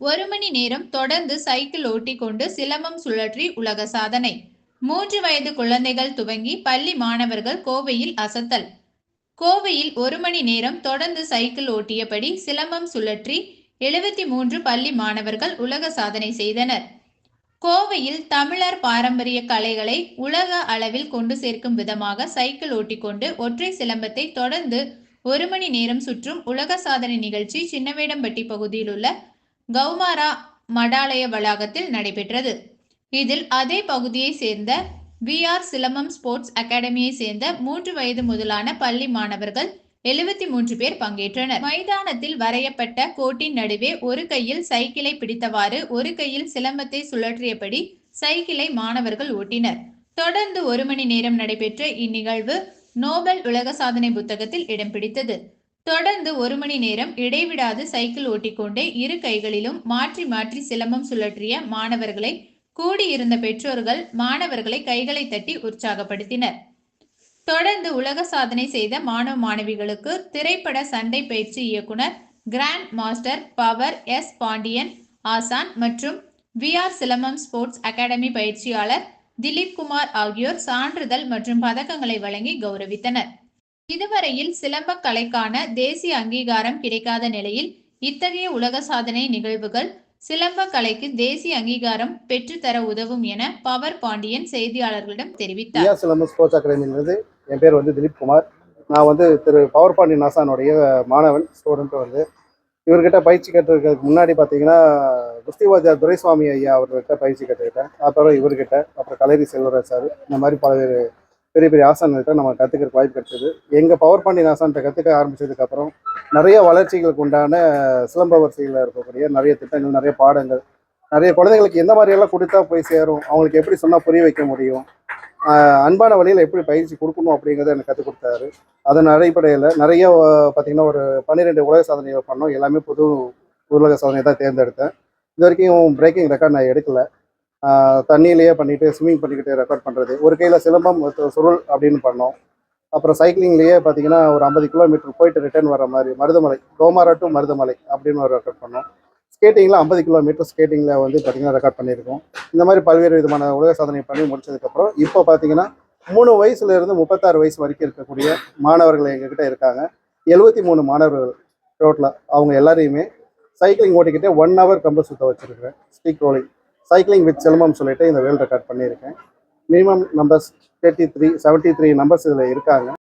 ஒரு மணி நேரம் தொடர்ந்து சைக்கிள் ஓட்டிக் கொண்டு சிலம்பம் சுழற்றி உலக சாதனை. மூன்று வயது குழந்தைகள் துவங்கி பள்ளி மாணவர்கள் கோவையில் அசத்தல். கோவையில் ஒரு மணி நேரம் தொடர்ந்து சைக்கிள் ஓட்டியபடி சிலம்பம் சுழற்றி எழுபத்தி மூன்று பள்ளி மாணவர்கள் உலக சாதனை செய்தனர். கோவையில் தமிழர் பாரம்பரிய கலைகளை உலக அளவில் கொண்டு சேர்க்கும் விதமாக சைக்கிள் ஓட்டிக்கொண்டு ஒற்றை சிலம்பத்தை தொடர்ந்து ஒரு மணி நேரம் சுற்றும் உலக சாதனை நிகழ்ச்சி சின்னவேடம்பட்டி பகுதியில் உள்ள கௌமாரா மடாலய வளாகத்தில் நடைபெற்றது. இதில் அதே பகுதியை சேர்ந்த விஆர் சிலம்பம் ஸ்போர்ட்ஸ் அகாடமியை சேர்ந்த மூன்று வயது முதலான பள்ளி மாணவர்கள் எழுபத்தி மூன்று பேர் பங்கேற்றனர். மைதானத்தில் வரையப்பட்ட கோட்டின் நடுவே ஒரு கையில் சைக்கிளை பிடித்தவாறு ஒரு கையில் சிலம்பத்தை சுழற்றியபடி சைக்கிளை மாணவர்கள் ஓட்டினர். தொடர்ந்து ஒரு மணி நேரம் நடைபெற்ற இந்நிகழ்வு நோபல் உலக சாதனை புத்தகத்தில் இடம் பிடித்தது. தொடர்ந்து ஒரு மணி நேரம் இடைவிடாது சைக்கிள் ஓட்டிக்கொண்டே இரு கைகளிலும் மாற்றி மாற்றி சிலம்பம் சுழற்றிய மாணவர்களை கூடியிருந்த பெற்றோர்கள் மாணவர்களை கைகளை தட்டி உற்சாகப்படுத்தினர். தொடர்ந்து உலக சாதனை செய்த மாணவ மாணவிகளுக்கு திரைப்பட சண்டை பயிற்சி இயக்குனர் grand master power S Pandian ஆசான் மற்றும் விஆர் சிலம்பம் ஸ்போர்ட்ஸ் அகாடமி பயிற்சியாளர் திலீப் குமார் ஆகியோர் சான்றிதழ் மற்றும் பதக்கங்களை வழங்கி கௌரவித்தனர். இதுவரையில் சிலம்ப கலைக்கான தேசிய அங்கீகாரம் கிடைக்காத நிலையில் இத்தகைய உலக சாதனை நிகழ்வுகள் சிலம்ப கலைக்கு தேசிய அங்கீகாரம் பெற்றுத்தர உதவும் என பவர் பாண்டியன் செய்தியாளர்களிடம் தெரிவித்தார். சிலம்ப சிலம்பம் ஸ்போர்ட்ஸ் அகாடமியிலிருந்து என் பேர் வந்து திலீப் குமார். நான் வந்து திரு பவர் பாண்டி நாசானுடைய மாணவன் ஸ்டூடெண்ட் வந்து. இவர்கிட்ட பயிற்சி கற்றுக்கிறதுக்கு முன்னாடி பார்த்தீங்கன்னா குஸ்திவாஜார் துரைசுவாமி ஐயா அவர்கிட்ட பயிற்சி கற்றுக்கிட்டேன். அப்புறம் இவர்கிட்ட அப்புறம் கலைரி செல்வராஜ் சார் இந்த மாதிரி பல்வேறு பெரிய பெரிய ஆசான்கிட்ட நம்ம கற்றுக்கிறதுக்கு வாய்ப்பு கிடைச்சது. எங்கள் பவர் பாண்டியன் ஆசான்கிட்ட கற்றுக்க ஆரம்பிச்சதுக்கப்புறம் நிறைய வளர்ச்சிகளுக்கு உண்டான சிலம்ப வரிசையில் இருக்கக்கூடிய நிறைய திட்டங்கள் நிறைய பாடங்கள் நிறைய குழந்தைங்களுக்கு எந்த மாதிரியெல்லாம் கொடுத்தா போய் சேரும் அவங்களுக்கு எப்படி சொன்னால் புரிய வைக்க முடியும் அன்பான வழியில் எப்படி பயிற்சி கொடுக்கணும் அப்படிங்கிறத எனக்கு கற்றுக் கொடுத்தாரு. அதன் அடிப்படையில் நிறைய பார்த்திங்கன்னா பார்த்தீங்கன்னா ஒரு பன்னிரெண்டு உலக சாதனைகள் பண்ணோம். எல்லாமே புது உலக சாதனை தான் தேர்ந்தெடுத்தேன். இது வரைக்கும் பிரேக்கிங் ரெக்கார்ட் நான் எடுக்கல. தண்ணியிலேயே பண்ணிட்டு ஸ்விம்மிங் பண்ணிக்கிட்டு ரெக்கார்ட் பண்ணுறது ஒரு கையில் சிலம்பம் ஒரு சுருள் அப்படின்னு பண்ணோம். அப்புறம் சைக்கிளிங்லேயே பார்த்தீங்கன்னா ஒரு ஐம்பது கிலோமீட்டர் போயிட்டு ரிட்டர்ன் வர மாதிரி மருதமலை கோமாரா டு மருதமலை அப்படின்னு ஒரு ரெக்கார்ட் பண்ணோம். ஸ்கேட்டிங்கில் ஐம்பது கிலோமீட்டர் ஸ்கேட்டிங்கில் வந்து பார்த்திங்கன்னா ரெக்கார்ட் பண்ணியிருக்கோம். இந்த மாதிரி பல்வேறு விதமான உலக சாதனை பண்ணி முடிச்சதுக்கப்புறம் இப்போ பார்த்தீங்கன்னா மூணு வயசுல இருந்து முப்பத்தாறு வயசு வரைக்கும் இருக்கக்கூடிய மாணவர்கள் எங்ககிட்ட இருக்காங்க. எழுபத்தி மூணு மாணவர்கள் டோட்டலாக அவங்க எல்லாரையுமே சைக்கிளிங் ஓட்டிக்கிட்டே ஒன் ஹவர் கம்பு சுத்த வச்சுருக்கிறேன். ஸ்பீக் ரோலிங் சைக்கிளிங் வித் செல்மம் சொல்லிட்டு இந்த வேல் ரெக்கார்ட் பண்ணியிருக்கேன். Minimum numbers thirty three seventy three numbers இதில் இருக்காங்க.